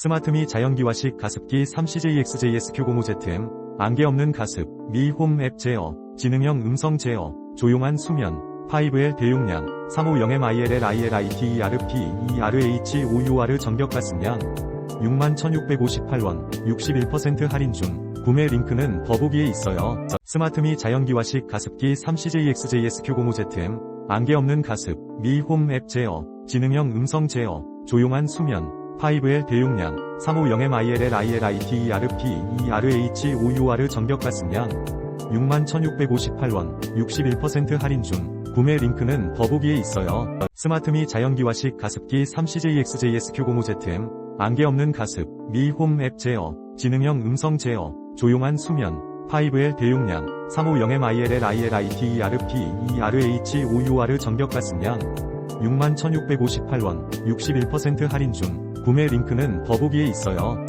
스마트미 자연기화식 가습기 3CJXJSQ05ZM, 안개 없는 가습, 미홈 앱 제어, 지능형 음성 제어, 조용한 수면, 5L 대용량, 350MILLILITERP ERH5UR 전격 가습량, 61,658원, 61% 할인 중, 구매 링크는 더보기에 있어요. 스마트미 자연기화식 가습기 3CJXJSQ05ZM, 안개 없는 가습, 미홈 앱 제어, 지능형 음성 제어, 조용한 수면, 5L 대용량, 350MILLILITERP ERH5UR 전격 가습량, 61,658원, 61% 할인 중, 구매 링크는 더보기에 있어요. 스마트미 자연기화식 가습기 3CJXJSQ05ZM, 안개 없는 가습, 미홈 앱 제어, 지능형 음성 제어, 조용한 수면, 5L 대용량, 350MILLILITERP ERH5UR 전격 가습량, 61,658원, 61% 할인 중, 구매 링크는 더보기에 있어요.